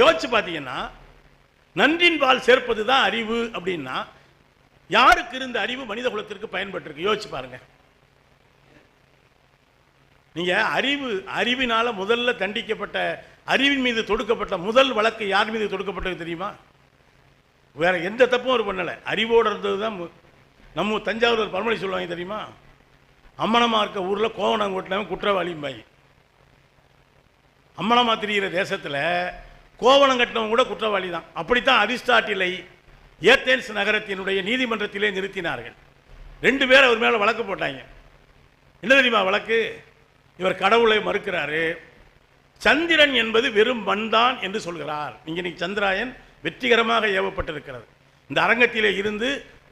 யோசிச்சு பார்த்தீங்கன்னா நன்றின் பால் சேர்ப்பது தான் அறிவு அப்படின்னா யாருக்கு இருந்த அறிவு மனித குலத்திற்கு பயன்பட்டிருக்கு? யோசிச்சு பாருங்க. நீங்க அறிவு அறிவினால முதல்ல தண்டிக்கப்பட்ட அறிவின் மீது தொடுக்கப்பட்ட முதல் வழக்கு யார் மீது தொடுக்கப்பட்டது தெரியுமா? வேற எந்த தப்பும் அவர் பண்ணலை. அறிவோடு இருந்தது தான் நம்ம தஞ்சாவூர் பரமொழி சொல்லுவாங்க தெரியுமா? அம்மனமா இருக்க ஊரில் கோவணம் ஓட்டினவன் குற்றவாளியும் பாய். அம்மனமா தெரிகிற தேசத்தில் கோவணம் கட்டினவங்க கூட குற்றவாளி தான் அப்படித்தான் அரிஸ்டாட்டிலை ஏத்தேன்ஸ் நகரத்தினுடைய நீதிமன்றத்திலே நிறுத்தினார்கள். ரெண்டு பேர் அவர் மேலே வழக்கு போட்டாங்க. என்ன தெரியுமா வழக்கு? இவர் கடவுளை மறுக்கிறாரு. சந்திரன் என்பது வெறும் மண்தான் என்று சொல்கிறார். இங்கே இன்னைக்கு சந்திராயன் வெற்றிகரமாக ஏவப்பட்டிருக்கிறது. இந்த அரங்கத்திலே இருந்து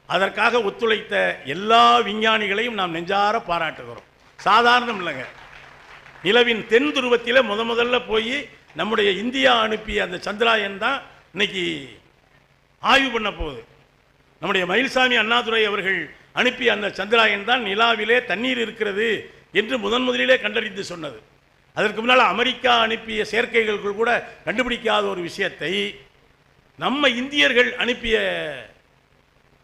அதற்காக ஒத்துழைத்த எல்லா விஞ்ஞானிகளையும் நாம் நெஞ்சார பாராட்டுகிறோம். சாதாரணம் இல்லைங்க. நிலவின் தென் துருவத்தில் முத முதல்ல போய் நம்முடைய இந்தியா அனுப்பிய அந்த சந்திராயன் தான் இன்னைக்கு ஆய்வு பண்ண போகுது. நம்முடைய மயில்சாமி அண்ணாதுரை அவர்கள் அனுப்பிய அந்த சந்திராயன் தான் நிலாவிலே தண்ணீர் இருக்கிறது என்று முதன் முதலிலே கண்டறிந்து சொன்னது. அதற்கு முன்னால் அமெரிக்கா அனுப்பிய செயற்கைகள் கூட கண்டுபிடிக்காத ஒரு விஷயத்தை நம்ம இந்தியர்கள் அனுப்பிய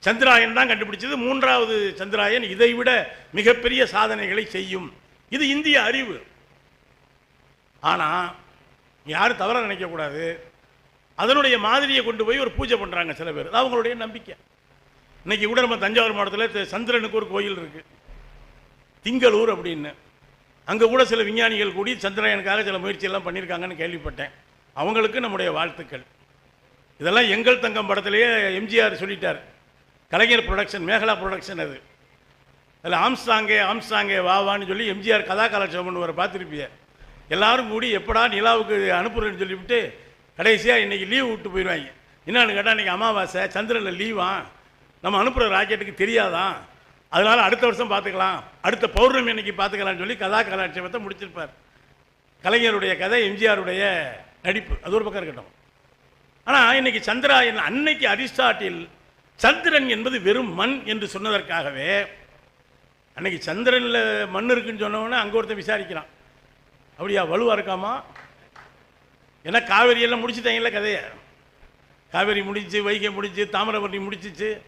சந்திராயன் தான் கண்டுபிடிச்சது. மூன்றாவது சந்திராயன் இதைவிட மிகப்பெரிய சாதனைகளை செய்யும். இது இந்திய அறிவு. ஆனால் யாரும் தவறாக நினைக்கக்கூடாது. அதனுடைய மாதிரியை கொண்டு போய் ஒரு பூஜை பண்ணுறாங்க சில பேர். அது அவங்களுடைய நம்பிக்கை. இன்னைக்கு கூட நம்ம தஞ்சாவூர் மாவட்டத்தில் சந்திரனுக்கு ஒரு கோயில் இருக்குது திங்களூர் அப்படின்னு. அங்கே கூட சில விஞ்ஞானிகள் கூடி சந்திரனுக்காக சில முயற்சியெல்லாம் பண்ணியிருக்காங்கன்னு கேள்விப்பட்டேன். அவங்களுக்கு நம்முடைய வாழ்த்துக்கள். இதெல்லாம் எங்கள் தங்கம் படத்திலேயே எம்ஜிஆர் சொல்லிட்டார். கலைஞர் ப்ரொடக்ஷன் மேகலா ப்ரொடக்ஷன் அது. அதில் ஆம்ஸ்டாங்கே ஆம்ஸ்டாங்கே வாவான்னு சொல்லி எம்ஜிஆர் கதா கலாட்சேபம் பண்ணுவார் பார்த்துருப்பிய? எல்லாரும் கூடி எப்படா நிலாவுக்கு அனுப்புறேன்னு சொல்லிவிட்டு கடைசியாக இன்னைக்கு லீவ் விட்டு போயிடுவாங்க. என்னென்னு கேட்டால் இன்றைக்கி அமாவாசை சந்திரனில் லீவா நம்ம அனுப்புகிற ராக்கெட்டுக்கு தெரியாதான் அதனால் அடுத்த வருஷம் பார்த்துக்கலாம் அடுத்த பௌர்ணமி அன்னைக்கு பார்த்துக்கலாம்னு சொல்லி கதா கலாட்சேபத்தை முடிச்சிருப்பார். கலைஞருடைய கதை எம்ஜிஆருடைய நடிப்பு. அது ஒரு பக்கம் இருக்கட்டும். ஆனால் இன்னைக்கு சந்திராயன் அன்னைக்கு அரிஸ்டாட்டில் சந்திரன் என்பது வெறும் மண் என்று சொன்னதற்காகவே அன்னைக்கு சந்திரனில் மண் இருக்குன்னு சொன்னவொடனே அங்கே ஒருத்தன் விசாரிக்கிறான். அப்படியா வலுவாக இருக்காமா? ஏன்னா காவேரியெல்லாம் முடிச்சுட்டாங்கல்ல கதையை? காவேரி முடிச்சு வைகை முடிஞ்சு தாமிரபரணி முடிச்சிச்சு.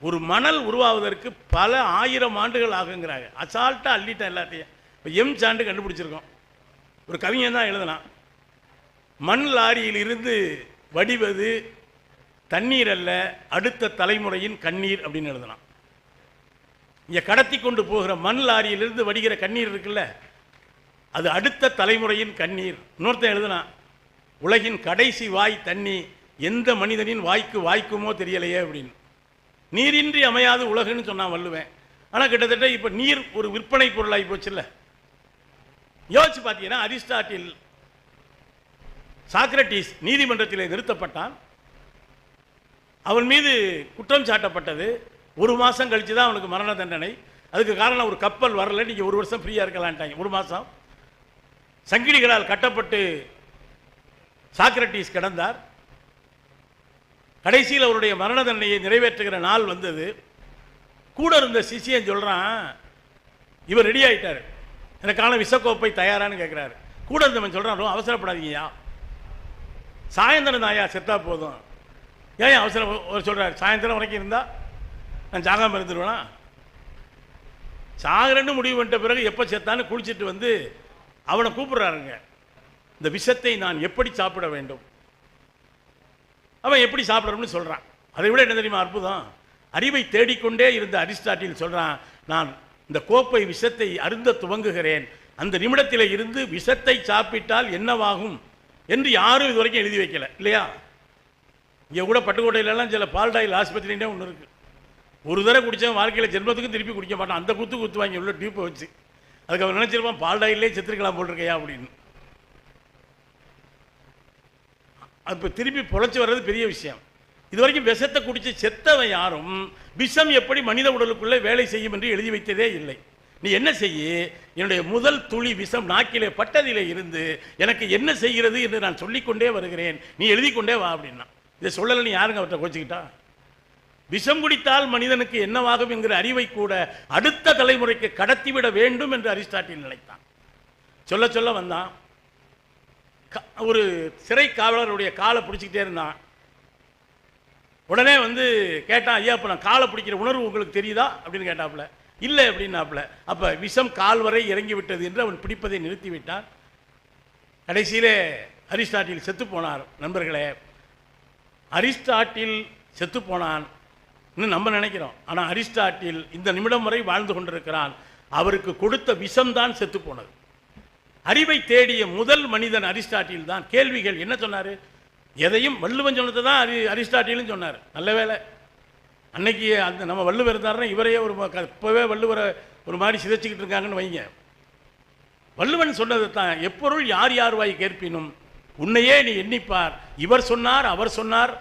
ஒரு மணல் உருவாவதற்கு பல ஆயிரம் ஆண்டுகள் ஆகுங்கிறாங்க. அசால்ட்டாக அள்ளிட்டேன் எல்லாத்தையும். இப்போ எம் சாண்டு கண்டுபிடிச்சிருக்கோம். ஒரு கவிஞன் தான் எழுதினான். மண் லாரியில் இருந்து வடிவது தண்ணீர் அல்ல அடுத்த தலைமுறையின் கண்ணீர் அப்படின்னு எழுதினான். இங்கே கடத்தி கொண்டு போகிற மண் லாரியிலிருந்து வடிகிற கண்ணீர் இருக்குல்ல அது அடுத்த தலைமுறையின் கண்ணீர். இன்னொருத்தன் எழுதுனான் உலகின் கடைசி வாய் தண்ணி எந்த மனிதனின் வாய்க்கு வாய்க்குமோ தெரியலையே அப்படின்னு. நீரின்றி அமையாது உலகுன்னு சொன்னான் வள்ளுவேன். ஆனால் கிட்டத்தட்ட இப்போ நீர் ஒரு விற்பனை பொருளாகி போச்சுல்ல. யோசிச்சு பார்த்தீங்கன்னா அரிஸ்டாட்டில் சாக்ரட்டிஸ் நீதிமன்றத்தில் நிறுத்தப்பட்டான். அவன் மீது குற்றம் சாட்டப்பட்டது. ஒரு மாதம் கழிச்சு தான் அவனுக்கு மரண தண்டனை. அதுக்கு காரணம் ஒரு கப்பல் வரல. நீங்கள் ஒரு வருஷம் ஃப்ரீயாக இருக்கலான்ட்டாங்க ஒரு மாதம் சங்கிலிகளால் கட்டப்பட்டு சாக்ரட்டிஸ் கிடந்தார். கடைசியில் அவருடைய மரண தண்டனையை நிறைவேற்றுகிற நாள் வந்தது. கூட இருந்த சிசியன் சொல்கிறான் இவர் ரெடி ஆகிட்டார் எனக்கான விஷக்கோப்பை தயாரான்னு கேட்குறாரு கூட இருந்தவன் சொல்கிறான் ரொம்ப அவசரப்படாதீங்கய்யா. சாயந்தரம் தாயா செத்தா போதும். ஏன் அவசரம் ஒரு சொல்கிறார் சாயந்தரம் வரைக்கும் இருந்தால் நான் சாகாமல் இருந்துருவேனா? சாகரன்னு முடிவு பண்ணிட்ட பிறகு எப்போ செத்தான்னு குளிச்சுட்டு வந்து அவனை கூப்பிடுறாருங்க. இந்த விஷத்தை நான் எப்படி சாப்பிட வேண்டும்? அவன் எப்படி சாப்பிடணும்னு சொல்கிறான் அதை விட என்ன தெரியுமா? அற்புதம். அறிவை தேடிக்கொண்டே இருந்த அரிஸ்டாட்டில் சொல்கிறான் நான் இந்த கோப்பை விஷத்தை அருந்த துவங்குகிறேன். அந்த நிமிடத்தில் இருந்து விஷத்தை சாப்பிட்டால் என்னவாகும்? என்று யாரும் இது வரைக்கும் எழுதி வைக்கல. இல்லையா? இங்கே கூட பட்டுக்கோட்டையிலலாம் சில பால்டாயில் ஆஸ்பத்திரின்னே ஒன்று இருக்குது ஒரு தடவை குடித்தவன் வாழ்க்கையில் ஜென்மத்துக்கும் திருப்பி குடிக்க மாட்டான். அந்த குத்து குத்து வாங்கி உள்ள டியூப்பை வச்சு. அதுக்கு அவன் நினச்சிருப்பான் பால்டாயிலே செத்துருக்கலாம் போட்டிருக்கையா அப்படின்னு. அப்போ திருப்பி பொழைச்சி வர்றது பெரிய விஷயம். இது வரைக்கும் விஷத்தை குடிச்சு செத்தவன் யாரும் விஷம் எப்படி மனித உடலுக்குள்ளே வேலை செய்யும் என்று எழுதி வைத்ததே இல்லை. நீ என்ன செய்ய? என்னுடைய முதல் துளி விஷம் நாக்கிலே பட்டதிலே இருந்து எனக்கு என்ன செய்கிறது என்று நான் சொல்லிக்கொண்டே வருகிறேன். நீ எழுதி கொண்டே வா அப்படின்னா. இதை சொல்லலை நீ யாருங்க அவர்கிட்ட கோச்சிக்கிட்டா? விஷம் குடித்தால் மனிதனுக்கு என்னவாகும் என்கிற அறிவை கூட அடுத்த தலைமுறைக்கு கடத்திவிட வேண்டும் என்று அரிஸ்டாட்டில் நினைத்தான். சொல்ல சொல்ல வந்தான். க- ஒரு சிறை காவலருடைய காலை பிடிச்சிக்கிட்டே இருந்தான். உடனே வந்து கேட்டான் ஐயா இப்போ நான் காலை பிடிக்கிற உணர்வு உங்களுக்கு தெரியுதா? அப்படின்னு கேட்டாப்புல. இல்லை அப்படின்னாப்புல. அப்போ விஷம் கால் வரை இறங்கி விட்டது என்று அவன் பிடிப்பதை நிறுத்தி விட்டான். கடைசியிலே அரிஸ்டாட்டில் செத்து போனார். நண்பர்களே அரிஸ்டாட்டில் செத்து போனான் இன்னும் நம்ம நினைக்கிறோம். ஆனால் அரிஸ்டாட்டில் இந்த நிமிடம் வரை வாழ்ந்து கொண்டிருக்கிறான். அவருக்கு கொடுத்த விஷம்தான் செத்து போனது. அறிவை தேடிய முதல் மனிதன் அரிஸ்டாட்டில் தான். கேள்விகள் என்ன சொன்னார்? எதையும் வள்ளுவன் சொன்னது தான் அரி அரிஸ்டாட்டிலும் சொன்னார். நல்ல வேளை. அன்னைக்கு அந்த நம்ம வள்ளுவர் இருந்தாருன்னா இவரையே ஒரு இப்போவே வள்ளுவரை ஒரு மாதிரி சிதைச்சிக்கிட்டு இருக்காங்கன்னு வைங்க. வள்ளுவன் சொன்னது தான் எப்பொருள் யார் யார் வாய் கேட்பினும் உன்னையே நீ எண்ணிப்பார். இவர் சொன்னார் அவர் சொன்னார்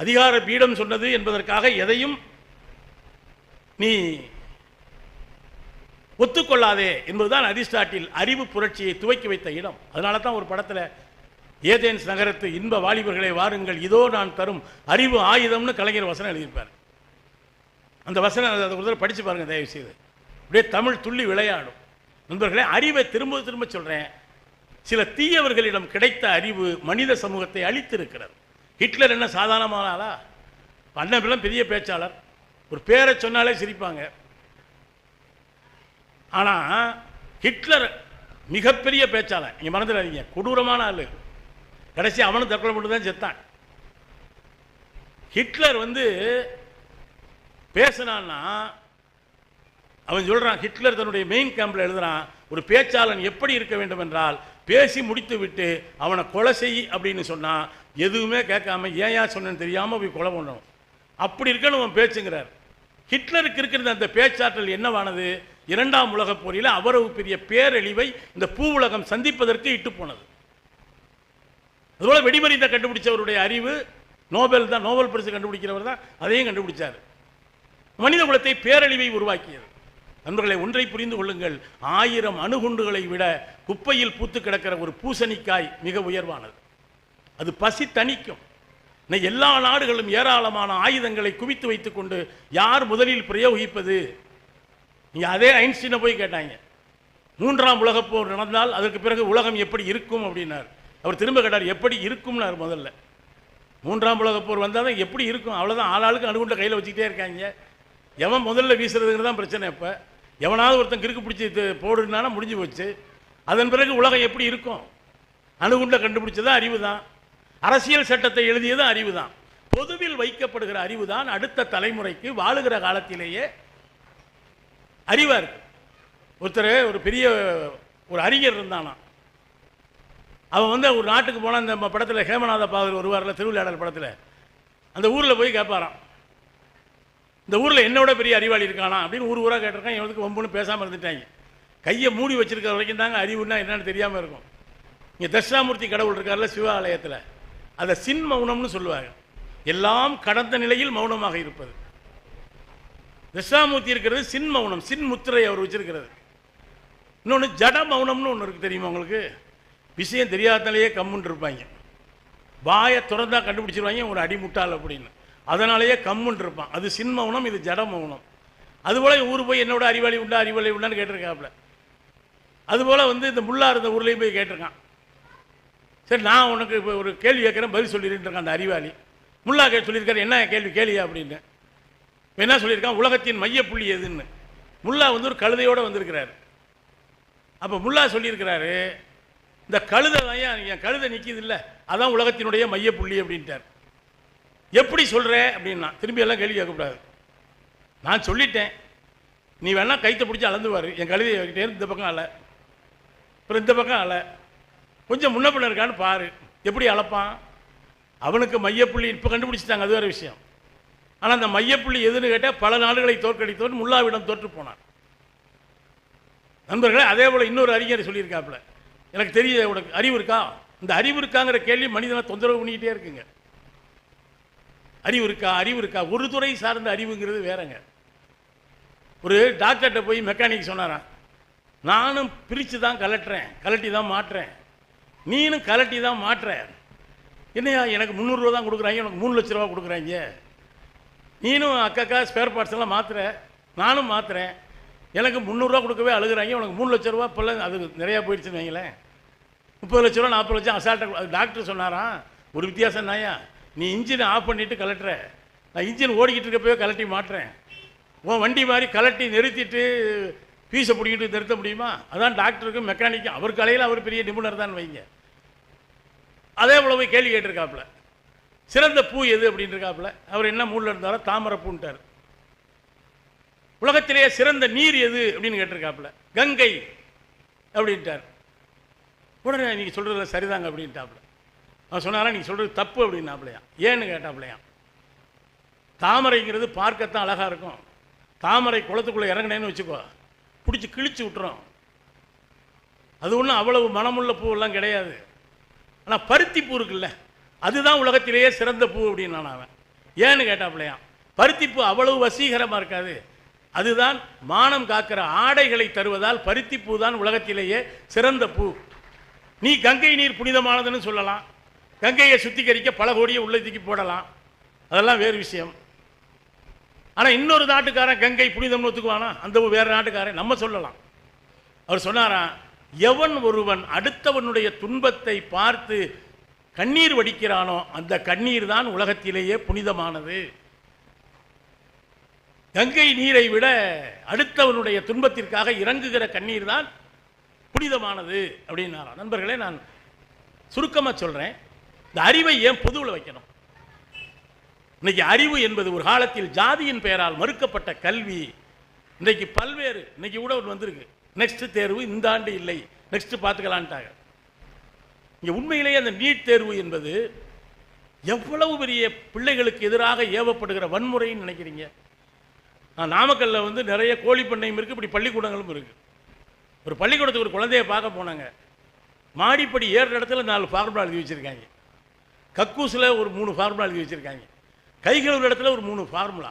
அதிகார பீடம் சொன்னது என்பதற்காக எதையும் நீ ஒத்துக்கொள்ளாதே என்பதுதான் அரிஸ்டாட்டில் அறிவு புரட்சியை துவக்கி வைத்த இடம். அதனால தான் ஒரு படத்தில் ஏதேன்ஸ் நகரத்து இன்ப வாலிபர்களை வாருங்கள் இதோ நான் தரும் அறிவு ஆயுதம்னு கலைஞர் வசனம் எழுதியிருப்பார். அந்த வசனம் அதை ஒரு தடவை படித்து பாருங்கள் தயவு செய்து அப்படியே தமிழ் துள்ளி விளையாடும். நண்பர்களே அறிவை திரும்ப திரும்ப சொல்கிறேன் சில தீயவர்களிடம் கிடைத்த அறிவு மனித சமூகத்தை அழித்திருக்கிறது. ஹிட்லர் என்ன சாதாரணமான ஆளா? அண்ணன் பெரிய பேச்சாளர். ஒரு பேரை சொன்னாலே சிரிப்பாங்க. ஆனால் ஹிட்லர் மிகப்பெரிய பேச்சாளர். நீங்கள் மறந்துடாதீங்க. கொடூரமான ஆள். கடைசி அவனும் தற்கொலை பண்ணி தான் செத்தான். ஹிட்லர் வந்து பேசினான்னா அவன் சொல்றான் ஹிட்லர் தன்னுடைய மெயின் கேம்பில் எழுதுறான் ஒரு பேச்சாளன் எப்படி இருக்க வேண்டும் என்றால் பேசி முடித்து விட்டு அவனை கொலை செய் அப்படின்னு சொன்னா எதுவுமே கேட்காம ஏன் ஏன் சொன்னேன்னு தெரியாமல் போய் கொலை பண்ணணும் அப்படி இருக்கணும் அவன் பேச்சுங்கிறார். ஹிட்லருக்கு இருக்கிற அந்த பேச்சாற்றல் என்னவானது? இரண்டாம் உலகப் போரில் அவ்வளவு பெரிய பேரழிவை இந்த பூ உலகம் சந்திப்பதற்கு இட்டு போனது. அதுபோல் வெடிமருந்தை கண்டுபிடிச்சவருடைய அறிவு நோபல் தான் நோபல் பரிசு கண்டுபிடிக்கிறவர் தான் அதையும் கண்டுபிடிச்சார். மனித குலத்தை பேரழிவை உருவாக்கியது. நண்பர்களை ஒன்றை புரிந்து கொள்ளுங்கள். ஆயிரம் அணுகுண்டுகளை விட குப்பையில் பூத்து கிடக்கிற ஒரு பூசணிக்காய் மிக உயர்வானது. அது பசி தணிக்கும். எல்லா நாடுகளும் ஏராளமான ஆயுதங்களை குவித்து வைத்துக்கொண்டு யார் முதலில் பிரயோகிப்பது? நீங்கள் அதே ஐன்ஸ்டீனை போய் கேட்டாங்க. மூன்றாம் உலகப் போர் நடந்தால் அதற்கு பிறகு உலகம் எப்படி இருக்கும் அப்படின்னார். அவர் திரும்ப கேட்டார் எப்படி இருக்கும்னார் முதல்ல. மூன்றாம் உலகப் போர் வந்தால் தான் எப்படி இருக்கும்? அவ்வளோதான் ஆளாளுக்கு அணுகுண்ட கையில் வச்சுக்கிட்டே இருக்காங்க. எவன் முதல்ல வீசுறதுங்கிறது தான் பிரச்சனை இப்போ. எவனாவது ஒருத்தன் கிறுக்கு பிடிச்சி இது போடுனானா முடிஞ்சு போச்சு. அதன் பிறகு உலகம் எப்படி இருக்கும்? அணுகுண்டை கண்டுபிடிச்சதான் அறிவு தான் அரசியல் சட்டத்தை எழுதியதும் அறிவு தான் பொதுவில் வைக்கப்படுகிற அறிவு தான் அடுத்த தலைமுறைக்கு வாழுகிற காலத்திலேயே அறிவாக இருக்கு ஒருத்தர் ஒரு பெரிய ஒரு அறிஞர் இருந்தானா அவன் வந்து ஒரு நாட்டுக்கு போனால் இந்த படத்தில் ஹேமநாத பாதர் வருவார்ல திருவிளையாடல் படத்தில். அந்த ஊரில் போய் கேட்பாராம். இந்த ஊரில் என்னோட பெரிய அறிவாளி இருக்கானா அப்படின்னு ஊர் ஊராக கேட்டிருக்கான். இவனுக்கு ஒம்புன்னு பேசாமல் இருந்துட்டாங்க. கையை மூடி வச்சிருக்கிற வரைக்கும் தாங்க அறிவுன்னா என்னன்னு தெரியாமல் இருக்கும். இங்கே தட்சிணாமூர்த்தி கடவுள் இருக்கார்ல சிவாலயத்தில். அதை சின் மௌனம்னு சொல்லுவாங்க. எல்லாம் கடந்த நிலையில் மௌனமாக இருப்பது. தட்சிணாமூர்த்தி இருக்கிறது சின் மௌனம் சின் முத்திரை அவர் வச்சிருக்கிறது. இன்னொன்று ஜட மௌனம்னு ஒன்று இருக்கு தெரியுமா உங்களுக்கு? விஷயம் தெரியாதனாலேயே கம்முன்னு இருப்பாங்க. வாயை திறந்தா கண்டுபிடிச்சிருவாங்க ஒரு அடிமுட்டால் அப்படின்னு. அதனாலேயே கம்முன்னு இருப்பான். அது சின் மௌனம் இது ஜட மௌனம். அதுபோல் ஊர் போய் என்னோட அறிவாளி உண்டா அறிவாளி உண்டான்னு கேட்டிருக்காப்புல. அதுபோல் வந்து இந்த முல்லா இருந்த ஊர்லேயும் போய் கேட்டிருக்கான். சரி நான் உனக்கு இப்போ ஒரு கேள்வி கேட்குறேன் பதில் சொல்லிட்டு அந்த அறிவாளி. முல்லா கே சொல்லியிருக்காரு என்ன கேள்வி கேள்வியா அப்படின்னு. என்ன சொல்லியிருக்கான்? உலகத்தின் மையப்புள்ளி எதுன்னு. முல்லா வந்து ஒரு கழுதையோடு வந்திருக்கிறாரு. அப்போ முல்லா சொல்லியிருக்கிறாரு இந்த கழுதை தான் என் கழுதை நிற்கிது இல்லை அதான் உலகத்தினுடைய மையப்புள்ளி அப்படின்ட்டார். எப்படி சொல்கிற அப்படின்னா திரும்பி எல்லாம் கேள்வி கேட்கக்கூடாது. நான் சொல்லிட்டேன். நீ வேணால் கைத்தை பிடிச்சி அளந்துவார். என் கழுதையை இந்த பக்கம் அலை அப்புறம் இந்த பக்கம் அலை கொஞ்சம் முன்னப்பில் பின்ன இருக்கான்னு பாரு. எப்படி அளப்பான்? அவனுக்கு மையப்புள்ளி இப்போ கண்டுபிடிச்சிட்டாங்க அது வேறு விஷயம். ஆனால் அந்த மையப்புள்ளி எதுன்னு கேட்டால் பல நாடுகளை தோற்கடித்தவன் முல்லாவிடம் தோற்று போனான். நண்பர்களே அதே போல் இன்னொரு அறிஞர் சொல்லியிருக்காப்புல. எனக்கு தெரிய உனக்கு அறிவு இருக்கா? இந்த அறிவு இருக்காங்கிற கேள்வி மனிதனை தொந்தரவு பண்ணிக்கிட்டே இருக்குங்க. அறிவு இருக்கா? அறிவு இருக்கா? ஒரு துறை சார்ந்த அறிவுங்கிறது வேறங்க. ஒரு டாக்டர்கிட்ட போய் மெக்கானிக் சொன்னாரான் நானும் பிரித்து தான் கலட்டுறேன் கலட்டி தான் மாட்டுறேன் நீனும் கலட்டி தான் மாட்டுற. என்னையா எனக்கு முந்நூறுரூவா தான் கொடுக்குறாங்க உனக்கு மூணு லட்ச ரூபா கொடுக்குறாங்க. நீனும் அக்காக்கா ஸ்பேர் பார்ட்ஸ் எல்லாம் மாத்துற. நானும் மாத்துறேன். எனக்கு முந்நூறுரூவா கொடுக்கவே அழுகுறாங்க உனக்கு மூணு லட்ச ரூபா இப்போல்லாம் அது நிறையா போயிடுச்சுன்னு வைங்களேன். முப்பது லட்ச ரூபா நாற்பது லட்சம் அசால்ட்டாக டாக்டர் சொன்னாராம். ஒரு வித்தியாசம் நாயா நீ இன்ஜினை ஆஃப் பண்ணிட்டு கலட்டுற. நான் இன்ஜின் ஓடிக்கிட்டு இருக்கப்பவே கலட்டி மாட்டுறேன். உன் வண்டி மாதிரி கலட்டி நிறுத்திட்டு ஃபீஸை பிடிக்கிட்டு நிறுத்த முடியுமா? அதான் டாக்டருக்கும் மெக்கானிக்கும் அவர் கலையில் அவர் பெரிய நிபுணர் தான் வைங்க. அதே போல போய் கேள்வி கேட்டிருக்காப்புல. சிறந்த பூ எது அப்படின்னு இருக்காப்புல அவர் என்ன மூடில் இருந்தாரோ தாமரை பூன்ட்டார். உலகத்திலேயே சிறந்த நீர் எது அப்படின்னு கேட்டிருக்காப்புல. கங்கை அப்படின்ட்டார். உடனே நீங்கள் சொல்கிறது சரிதாங்க அப்படின்ட்டாப்புல. அவன் சொன்னாலும் நீங்கள் சொல்கிறது தப்பு அப்படின்னாப்புலையா? ஏன்னு கேட்டாப்புலையா? தாமரைங்கிறது பார்க்கத்தான் அழகாக இருக்கும். தாமரை குளத்துக்குள்ளே இறங்கினேன்னு வச்சுக்கோ. பிடிச்சி கிழிச்சு விட்டுறோம். அது ஒன்றும் அவ்வளவு மனமுள்ள பூவெல்லாம் கிடையாது. ஆனால் பருத்தி பூ இருக்குல்ல அதுதான் உலகத்திலேயே சிறந்த பூ அப்படின்னு நான் அவன் ஏன்னு கேட்டாப்புலையா பருத்தி பூ அவ்வளவு வசீகரமாக இருக்காது. அதுதான் மானம் காக்கிற ஆடைகளை தருவதால் பருத்தி பூ தான் உலகத்திலேயே சிறந்த பூ. நீ கங்கை நீர் புனிதமானதுன்னு சொல்லலாம். கங்கையை சுத்திகரிக்க பல கோடியை உள்ள தூக்கி போடலாம். அதெல்லாம் வேறு விஷயம். ஆனால் இன்னொரு நாட்டுக்காரன் கங்கை புனிதம் ஒத்துக்குவானா? அந்த வேறு நாட்டுக்காரன். நம்ம சொல்லலாம். அவர் சொன்னாராம் எவன் ஒருவன் அடுத்தவனுடைய துன்பத்தை பார்த்து கண்ணீர் வடிக்கிறானோ அந்த கண்ணீர் தான் உலகத்திலேயே புனிதமானது. கங்கை நீரை விட அடுத்தவனுடைய துன்பத்திற்காக இறங்குகிற கண்ணீர் தான் புனிதமானது அப்படின்னாராம். நண்பர்களே நான் சுருக்கமாக சொல்கிறேன் இந்த அறிவை ஏன் பொதுவில் வைக்கணும்? இன்னைக்கு அறிவு என்பது ஒரு காலத்தில் ஜாதியின் பெயரால் மறுக்கப்பட்ட கல்வி. இன்னைக்கு பல்வேறு இன்னைக்கு கூட ஒன்று வந்திருக்கு. நெக்ஸ்ட் தேர்வு இந்த ஆண்டு இல்லை. நெக்ஸ்ட் பார்த்துக்கலான்ட்டாங்க. இங்கே உண்மையிலேயே அந்த நீட் தேர்வு என்பது எவ்வளவு பெரிய பிள்ளைகளுக்கு எதிராக ஏவப்படுகிற வன்முறைன்னு நினைக்கிறீங்க? நான் நாமக்கல்ல வந்து நிறைய கோழி பண்ணையும் இருக்குது இப்படி பள்ளிக்கூடங்களும் இருக்குது ஒரு பள்ளிக்கூடத்துக்கு ஒரு குழந்தைய பார்க்க போனாங்க. மாடிப்படி ஏறுற இடத்துல நாலு ஃபார்முலா எழுதி வச்சுருக்காங்க. கக்கூஸில் ஒரு மூணு ஃபார்முலா எழுதி வச்சுருக்காங்க. கை கழுவுற இடத்துல ஒரு மூணு ஃபார்முலா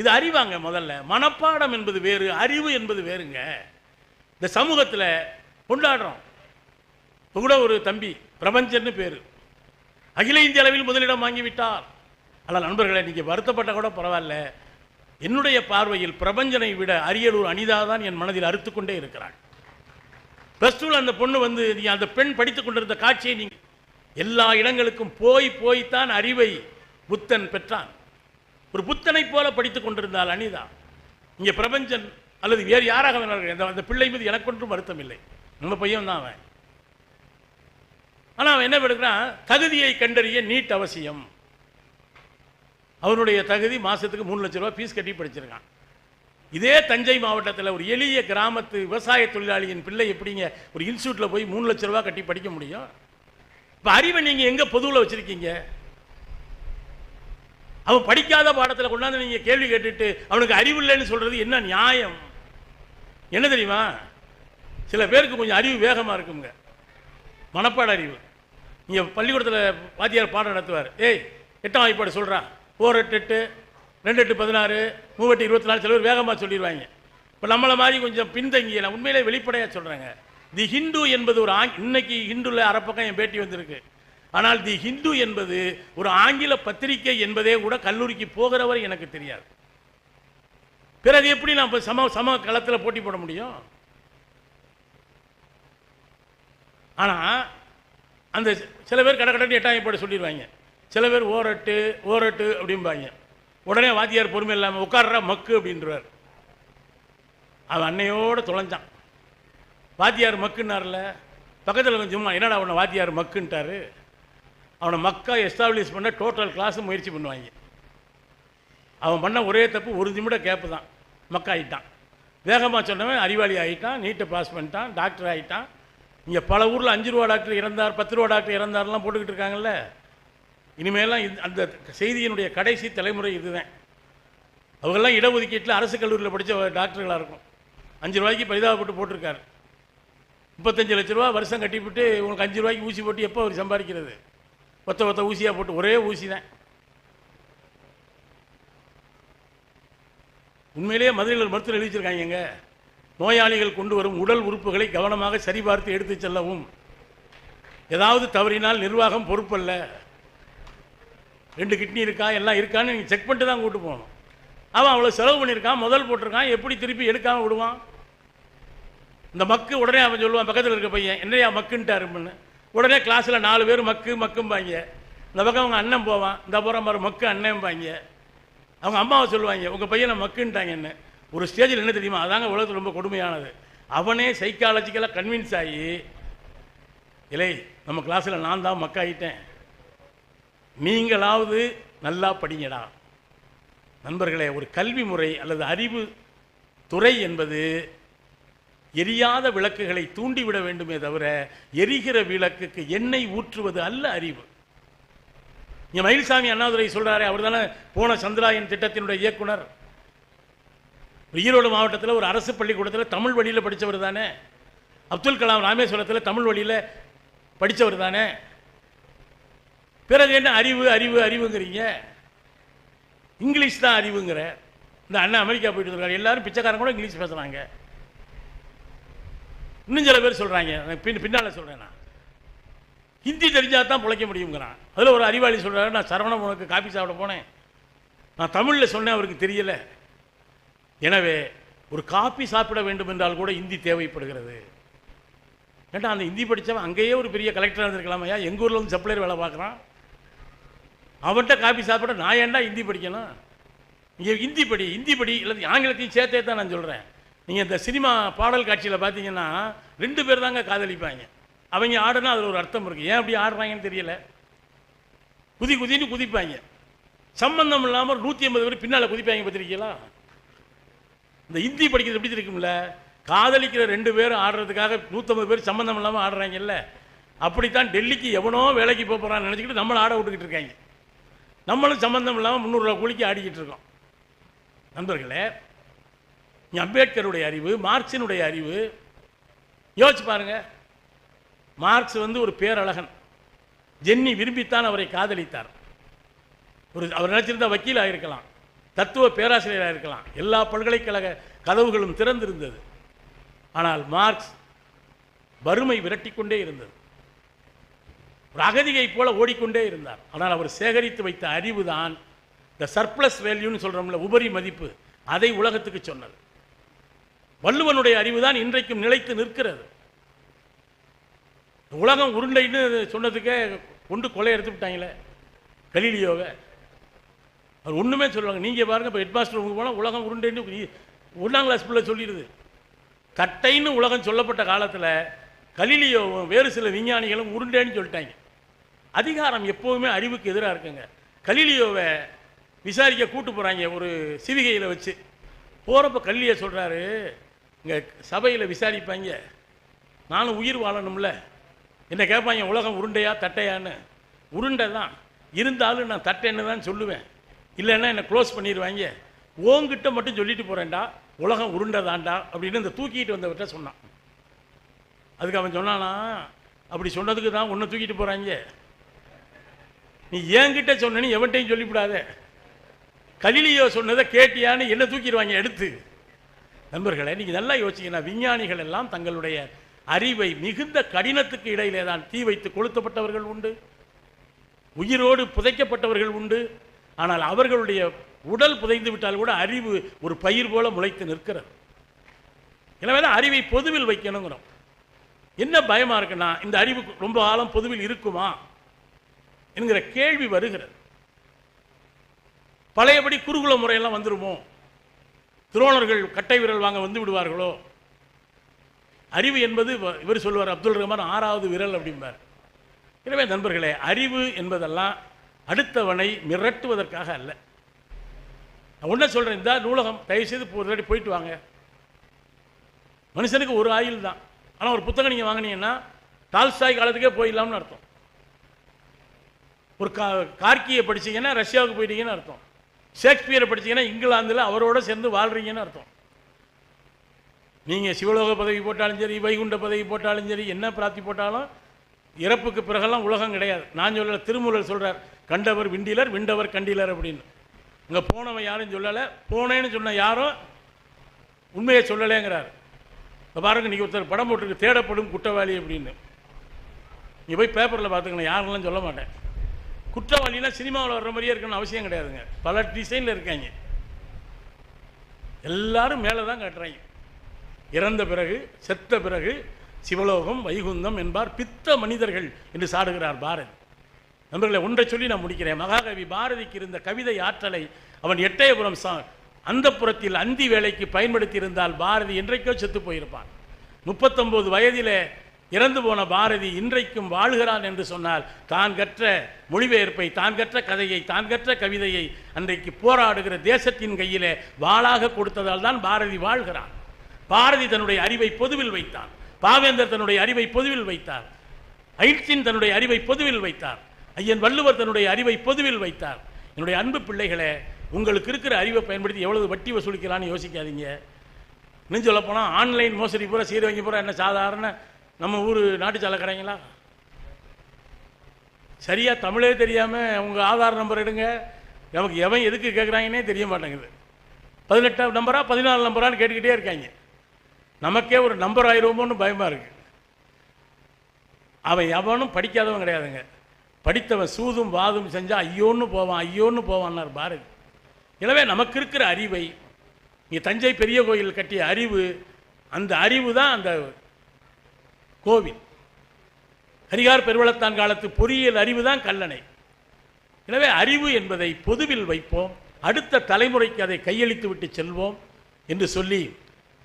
இது அறிவாங்க முதல்ல. மனப்பாடம் என்பது வேறு அறிவு என்பது வேறுங்க. இந்த சமூகத்தில் கொண்டாடுறோம். இப்போ கூட ஒரு தம்பி பிரபஞ்சன்னு பேர். அகில இந்திய அளவில் முதலிடம் வாங்கிவிட்டார். ஆனால் நண்பர்களே நீங்கள் வருத்தப்பட்ட கூட பரவாயில்ல. என்னுடைய பார்வையில் பிரபஞ்சனை விட அரியலூர் அனிதா தான் என் மனதில் அறுத்து கொண்டே இருக்கிறாள். ப்ளஸ் டூவில் அந்த பொண்ணு வந்து நீ அந்த பெண் படித்துக் கொண்டிருந்த காட்சியை நீங்கள் எல்லா இடங்களுக்கும் போய் போய்த்தான் அறிவை புத்தன் பெற்றான். ஒரு புத்தனைப் போல படித்துக் கொண்டிருந்தால் அனிதா இங்கே பிரபஞ்சன் அல்லது வேறு யாராக வேணாலும் அந்த பிள்ளை மீது எனக்கு ஒன்றும் வருத்தம் இல்லை நம்ம பையன் தான் அவன். ஆனால் அவன் என்ன எடுக்கிறான் தகுதியை கண்டறிய நீட் அவசியம். அவனுடைய தகுதி மாதத்துக்கு மூணு லட்ச ரூபா ஃபீஸ் கட்டி படிச்சிருக்கான். இதே தஞ்சை மாவட்டத்தில் ஒரு எளிய கிராமத்து விவசாய தொழிலாளியின் பிள்ளை எப்படிங்க ஒரு இன்ஸ்டியூட்டில் போய் மூணு லட்ச ரூபா கட்டி படிக்க முடியும்? இப்போ அறிவை நீங்கள் எங்கே பொதுவில் வச்சுருக்கீங்க? அவன் படிக்காத பாடத்தில் கொண்டாந்து நீங்கள் கேள்வி கேட்டுட்டு அவனுக்கு அறிவு இல்லைன்னு சொல்கிறது என்ன நியாயம்? என்ன தெரியுமா? சில பேருக்கு கொஞ்சம் அறிவு வேகமாக இருக்குங்க. மனப்பாட அறிவு. நீங்கள் பள்ளிக்கூடத்தில் வாத்தியார் பாடம் நடத்துவார். ஏய் எட்டாம் வாய்ப்பாடு சொல்கிறான் ஓர் எட்டு எட்டு ரெண்டு எட்டு பதினாறு மூவெட்டு இருபத்தி நாலு சில பேர் வேகமாக சொல்லிடுவாங்க. இப்போ நம்மளை மாதிரி கொஞ்சம் பின்தங்கிய நான் உண்மையிலே வெளிப்படையாக சொல்கிறேங்க தி ஹிந்து என்பது ஒரு ஆங் இன்னைக்கு ஹிந்துல அரைப்பக்கம் என் பேட்டி வந்திருக்கு. ஆனால் தி ஹிந்து என்பது ஒரு ஆங்கில பத்திரிகை என்பதே கூட கல்லூரிக்கு போகிறவர் எனக்கு தெரியாது. பிறகு எப்படி நான் இப்போ சம சம களத்தில் போட்டி போட முடியும்? ஆனால் அந்த சில பேர் கடை கடை எட்டாம் போட சொல்லிடுவாங்க. சில பேர் ஓரட்டு ஓரட்டு அப்படிம்பாங்க. உடனே வாத்தியார் பொறுமை இல்லாமல் உட்கார்ற மக்கு அப்படின்றவார் அவன் அன்னையோடு தொலைஞ்சான். வாத்தியார் மக்குன்னார்ல? பக்கத்தில் கொஞ்சம் சும்மா என்னடா உன்னை வாத்தியார் மக்குன்ட்டாரு? அவனை மக்கா எஸ்டாப்ளிஷ் பண்ண டோட்டல் கிளாஸும் முயற்சி பண்ணுவாங்க. அவன் பண்ண ஒரே தப்பு ஒரு நிமிடம் கேப்பு தான். மக்கா ஆகிட்டான் வேகமாக சொன்னவன் அறிவாளி ஆகிட்டான் நீட்டை பாஸ் பண்ணிட்டான் டாக்டர் ஆகிட்டான் இங்கே பல ஊரில் அஞ்சு ரூபா டாக்டர் இறந்தார் பத்து ரூபா டாக்டர் இறந்தார்லாம் போட்டுக்கிட்டு இருக்காங்கல்ல. இனிமேலாம் இந்த- அந்த செய்தியினுடைய கடைசி தலைமுறை இதுதான். அவங்கெல்லாம் இடஒதுக்கீட்டில் அரசு கல்லூரியில் படித்த டாக்டர்களாக இருக்கும். அஞ்சு ரூபாய்க்கு பரிதாபப்பட்டு போட்டிருக்காரு. முப்பத்தஞ்சு லட்ச ரூபா வருஷம் கட்டிவிட்டு உங்களுக்கு அஞ்சு ரூபாய்க்கு ஊசி போட்டு எப்போ அவர் சம்பாதிக்கிறது? ஒத்த ஒத்த ஊசியாக போட்டு ஒரே ஊசி தான். உண்மையிலேயே மதுரையில் ஒரு மருத்துவர் எழுதி எங்க நோயாளிகள் கொண்டு வரும் உடல் உறுப்புகளை கவனமாக சரிபார்த்து எடுத்துச் செல்லவும். ஏதாவது தவறினால் நிர்வாகம் பொறுப்பல்ல. ரெண்டு கிட்னி இருக்கா எல்லாம் இருக்கான்னு நீங்கள் செக் பண்ணிட்டு தான் கூட்டு போகணும். அவன் அவ்வளோ செலவு பண்ணியிருக்கான் முதல் போட்டிருக்கான் எப்படி திருப்பி எடுக்காமல் விடுவான்? இந்த மக்கு உடனே அவன் சொல்லுவான் பக்கத்தில் இருக்க பையன் என்னையா மக்குன்ட்டாருன்னு. உடனே கிளாஸில் நாலு பேர் மக்கு மக்கும்பாங்க. இந்த பக்கம் அவங்க அண்ணன் போவான் இந்த புறம் பாரு மக்கு அண்ணன்பாங்க. அவங்க அம்மாவை சொல்லுவாங்க உங்கள் பையனை மக்குன்ட்டாங்க என்ன ஒரு ஸ்டேஜில் என்ன தெரியுமா? அதாங்க உலகத்தில் ரொம்ப கொடுமையானது. அவனே சைக்காலஜிக்கலாக கன்வின்ஸ் ஆகி இல்லை நம்ம கிளாஸில் நான் தான் மக்காயிட்டேன். நீங்களாவது நல்லா படிங்கடா. நண்பர்களே ஒரு கல்வி முறை அல்லது அறிவு துறை என்பது எரியாத விளக்குகளை தூண்டிவிட வேண்டுமே தவிர எரிகிற விளக்குக்கு எண்ணெய் ஊற்றுவது அல்ல அறிவு. இங்கே மயில்சாமி அண்ணாதுரை சொல்கிறாரே அவர் தானே போன சந்திராயன் திட்டத்தினுடைய இயக்குனர். ஈரோடு மாவட்டத்தில் ஒரு அரசு பள்ளிக்கூடத்தில் தமிழ் வழியில் படித்தவர் தானே. அப்துல் கலாம் ராமேஸ்வரத்தில் தமிழ் வழியில் படித்தவர் தானே. பிறகு என்ன அறிவு அறிவு அறிவுங்கிறீங்க? இங்கிலீஷ் தான் அறிவுங்கிற. இந்த அண்ணன் அமெரிக்கா போயிட்டு இருக்காரு. எல்லாரும் பிச்சைக்காரங்க கூட இங்கிலீஷ் பேசுகிறாங்க இன்னும் சில பேர் சொல்கிறாங்க பின் பின்னால் சொல்கிறேன் நான். ஹிந்தி தெரிஞ்சால் தான் பிழைக்க முடியுங்கிறான் அதில் ஒரு அறிவாளி சொல்கிறாரு நான் சரவணம் உனக்கு காப்பி சாப்பிட போனேன். நான் தமிழில் சொன்னேன் அவருக்கு தெரியலை. எனவே ஒரு காப்பி சாப்பிட வேண்டும் என்றால் கூட ஹிந்தி தேவைப்படுகிறது. ஏன்டா அந்த ஹிந்தி படித்தவன் அங்கேயே ஒரு பெரிய கலெக்டராக இருந்திருக்கலாமையா எங்கள் ஊரில் வந்து சப்ளையர் வேலை பார்க்குறான். அவன்கிட்ட காப்பி சாப்பிட நான் ஏன்டா ஹிந்தி படிக்கணும்? இங்கே ஹிந்தி படி ஹிந்தி படி இல்லை ஆங்கிலத்தையும் சேர்த்தே தான் நான் சொல்கிறேன் நீங்கள் இந்த சினிமா பாடல் காட்சியில் பார்த்தீங்கன்னா ரெண்டு பேர் தாங்க காதலிப்பாங்க. அவங்க ஆடுனா அதில் ஒரு அர்த்தம் இருக்குது ஏன் அப்படி ஆடுறாங்கன்னு தெரியல. குதி குதின்னு குதிப்பாங்க. சம்பந்தம் இல்லாமல் நூற்றி ஐம்பது பேர் பின்னால் குதிப்பாங்க பார்த்துருக்கீங்களா? இந்த ஹிந்தி படிக்கிறது எப்படி இருக்கும்ல காதலிக்கிற ரெண்டு பேரும் ஆடுறதுக்காக நூற்றம்பது பேர் சம்மந்தம் இல்லாமல் ஆடுறாங்கல்ல. அப்படித்தான் டெல்லிக்கு எவனோ வேலைக்கு போக போகிறான்னு நினச்சிக்கிட்டு நம்மளை ஆட விட்டுக்கிட்டு இருக்காங்க. நம்மளும் சம்மந்தம் இல்லாமல் முந்நூறுரூவா கூலிக்கு ஆடிக்கிட்டு இருக்கோம். நண்பர்களே அம்பேத்கருடைய அறிவு மார்க்சினுடைய அறிவு. யோசிச்சு பாருங்க. மார்க்ஸ் வந்து ஒரு பேரழகன். ஜென்னி விரும்பித்தான் அவரை காதலித்தார். ஒரு அவர் நினைச்சிருந்தா வக்கீலாக இருக்கலாம் தத்துவ பேராசிரியராக இருக்கலாம். எல்லா பல்கலைக்கழக கதவுகளும் திறந்திருந்தது. ஆனால் மார்க்ஸ் வறுமை விரட்டிக்கொண்டே இருந்தது. ஒரு அகதியை போல ஓடிக்கொண்டே இருந்தார். ஆனால் அவர் சேகரித்து வைத்த அறிவு தான் இந்த சர்ப்ளஸ் வேல்யூன்னு சொல்கிறோம்ல உபரி மதிப்பு. அதை உலகத்துக்கு சொன்னது. வள்ளுவனுடைய அறிவு தான் இன்றைக்கும் நிலைத்து நிற்கிறது. உலகம் உருண்டைன்னு சொன்னதுக்கே கொண்டு கொலை எடுத்து விட்டாங்களே கலீலியோவை. அவர் ஒன்றுமே சொல்லுவாங்க. நீங்கள் பாருங்கள் இப்போ ஹெட்மாஸ்டர் போனால் உலகம் உருண்டைன்னு ஒன்றாம் கிளாஸ் பிள்ளை சொல்லிடுது. தட்டைன்னு உலகம் சொல்லப்பட்ட காலத்தில் கலீலியோவும் வேறு சில விஞ்ஞானிகளும் உருண்டைன்னு சொல்லிட்டாங்க. அதிகாரம் எப்போதுமே அறிவுக்கு எதிராக இருக்குங்க. கலீலியோவை விசாரிக்க கூட்டு போகிறாங்க ஒரு சிவிகையில் வச்சு. போகிறப்ப கல்லியை சொல்கிறாரு இங்கே சபையில் விசாரிப்பாங்க. நானும் உயிர் வாழணும்ல. என்ன கேட்பாங்க உலகம் உருண்டையா தட்டையான்னு? உருண்டை தான் இருந்தாலும் நான் தட்டைன்னு தான் சொல்லுவேன். இல்லைன்னா என்னை க்ளோஸ் பண்ணிடுவாங்க ஓங்கிட்ட மட்டும் சொல்லிட்டு போகிறேன்டா உலகம் உருண்டை தான்டா அப்படின்னு இந்த தூக்கிட்டு வந்தவர்கிட்ட சொன்னான். அதுக்கு அவன் சொன்னானா அப்படி சொன்னதுக்கு தான் உன்னை தூக்கிட்டு போகிறாங்க நீ என்கிட்ட சொன்னேன்னு எவன்கிட்டையும் சொல்லிவிடாத. கலிலியோ சொன்னதை கேட்டியான்னு என்ன தூக்கிடுவாங்க எடுத்து. நண்பர்களே நீங்கள் நல்லா யோசிச்சிங்கன்னா விஞ்ஞானிகள் எல்லாம் தங்களுடைய அறிவை மிகுந்த கடினத்துக்கு இடையிலே தான் தீ வைத்து கொளுத்தப்பட்டவர்கள் உண்டு. உயிரோடு புதைக்கப்பட்டவர்கள் உண்டு. ஆனால் அவர்களுடைய உடல் புதைந்து விட்டால் கூட அறிவு ஒரு பயிர் போல முளைத்து நிற்கிறது. எனவே தான் அறிவை பொதுவில் வைக்கணுங்கிறோம். என்ன பயமாக இருக்குன்னா இந்த அறிவு ரொம்ப காலம் பொதுவில் இருக்குமா என்கிற கேள்வி வருகிறது. பழையபடி குருகுல முறையெல்லாம் வந்துருமோ? துரோணர்கள் கட்டை விரல் வாங்க வந்து விடுவார்களோ? அறிவு என்பது இவர் சொல்லுவார் அப்துல் ரஹ்மான் ஆறாவது விரல் அப்படிம்பார். எனவே நண்பர்களே அறிவு என்பதெல்லாம் அடுத்தவனை மிரட்டுவதற்காக அல்ல. நான் ஒன்றை சொல்கிறேன் இந்த நூலகம் தயவுசெய்து ஒரு தடவை போயிட்டு வாங்க. மனுஷனுக்கு ஒரு ஆயுள் தான். ஆனால் ஒரு புத்தகம் நீங்கள் வாங்கினீங்கன்னா டால்ஸ்டாய் காலத்துக்கே போயிடலாம்னு அர்த்தம். ஒரு கா கார்கியை படிச்சீங்கன்னா ரஷ்யாவுக்கு போயிட்டீங்கன்னு அர்த்தம். ஷேக்ஸ்பியரை படிச்சீங்கன்னா இங்கிலாந்தில் அவரோட சேர்ந்து வாழ்கிறீங்கன்னு அர்த்தம். நீங்கள் சிவலோக பதவி போட்டாலும் சரி வைகுண்ட பதவி போட்டாலும் சரி என்ன பிரார்த்தி போட்டாலும் இறப்புக்கு பிறகெல்லாம் உலகம் கிடையாது. நான் சொல்லலை திருமூலர் சொல்கிறார் கண்டவர் விண்டிலர் விண்டவர் கண்டிலர் அப்படின்னு. இங்கே போனவன் யாரும் சொல்லலை. போனேன்னு சொன்ன யாரும் உண்மையை சொல்லலைங்கிறார். இப்போ பாருங்க நீங்கள் ஒருத்தர் படம் போட்டிருக்கு தேடப்படும் குற்றவாளி அப்படின்னு. நீ போய் பேப்பரில் பார்த்துக்கணும் யாரெல்லாம் சொல்ல மாட்டேன். குற்றவாளிலாம் சினிமாவில் வர்ற மாதிரியே இருக்கணும்னு அவசியம் கிடையாதுங்க. பல டிசைனில் இருக்காங்க. எல்லாரும் மேலே தான் காட்டுறாங்க. இறந்த பிறகு செத்த பிறகு சிவலோகம் வைகுந்தம் என்பார் பித்த மனிதர்கள் என்று சாடுகிறார் பாரதி. நண்பர்களை ஒன்றை சொல்லி நான் முடிக்கிறேன். மகாகவி பாரதிக்கு இருந்த கவிதை ஆற்றலை அவன் எட்டயபுரம் சா அந்த புறத்தில் அந்தி வேலைக்கு பயன்படுத்தி இருந்தால் பாரதி என்றைக்கோ செத்து போயிருப்பான். முப்பத்தொம்போது வயதிலே இறந்து போன பாரதி இன்றைக்கும் வாழ்கிறான் என்று சொன்னால் தான் கற்ற மொழிபெயர்ப்பை தான் கற்ற கதையை தான் கற்ற கவிதையை அன்றைக்கு போராடுகிற தேசத்தின் கையிலே வாளாக கொடுத்ததால் தான் பாரதி வாழ்கிறான். பாரதி தன்னுடைய அறிவை பொதுவில் வைத்தான். பாவேந்தர் தன்னுடைய அறிவை பொதுவில் வைத்தார். ஐட்சின் தன்னுடைய அறிவை பொதுவில் வைத்தார். ஐயன் வள்ளுவர் தன்னுடைய அறிவை பொதுவில் வைத்தார். என்னுடைய அன்பு பிள்ளைகளே உங்களுக்கு இருக்கிற அறிவை பயன்படுத்தி எவ்வளவு வட்டி வசூலிக்கலாம்னு யோசிக்காதீங்க. இன்னும் சொல்லப்போனால் ஆன்லைன் மோசடி பூரா சீரவங்க பூரா என்ன சாதாரண நம்ம ஊர் நாட்டு சாலை கடைங்களா சரியாக தமிழே தெரியாமல் உங்கள் ஆதார் நம்பர் எடுங்க. நமக்கு எவன் எதுக்கு கேட்குறாங்கன்னே தெரிய மாட்டேங்குது. பதினெட்டாம் நம்பரா பதினாலு நம்பரான்னு கேட்டுக்கிட்டே இருக்காங்க. நமக்கே ஒரு நம்பர் ஆயிடுவோமோன்னு பயமாக இருக்கு. அவன் எவனும் படிக்காதவன் கிடையாதுங்க. படித்தவன் சூதும் வாதும் செஞ்சால் ஐயோன்னு போவான் ஐயோன்னு போவான்னார் பாரதி எனவே நமக்கு இருக்கிற அறிவை இங்கே தஞ்சை பெரிய கோயில் கட்டிய அறிவு அந்த அறிவு தான் அந்த கோவில். ஹரிகார் பெருவளத்தான் காலத்து பொறியியல் அறிவு தான் கல்லணை. எனவே அறிவு என்பதை பொதுவில் வைப்போம். அடுத்த தலைமுறைக்கு அதை கையளித்து விட்டு செல்வோம் என்று சொல்லி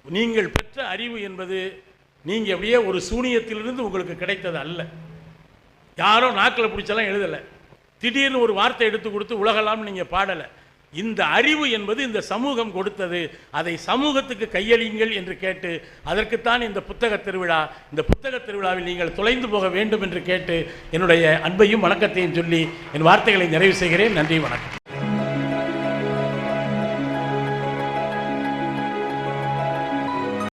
நீங்கள் பெற்ற அறிவு என்பது நீங்கள் அப்படியே ஒரு சூனியத்திலிருந்து உங்களுக்கு கிடைத்தது அல்ல. யாரோ நாக்கில் பிடிச்செல்லாம் எழுதலை. திடீர்னு ஒரு வார்த்தை எடுத்து கொடுத்து உலகலாம்னு நீங்கள் பாடலை. இந்த அறிவு என்பது இந்த சமூகம் கொடுத்தது. அதை சமூகத்துக்கு கையளியுங்கள் என்று கேட்டு அதற்குத்தான் இந்த புத்தக திருவிழா இந்த புத்தக திருவிழாவில் நீங்கள் தொலைந்து போக வேண்டும் என்று கேட்டு என்னுடைய அன்பையும் வணக்கத்தையும் சொல்லி என் வார்த்தைகளை நிறைவு செய்கிறேன். நன்றி வணக்கம்.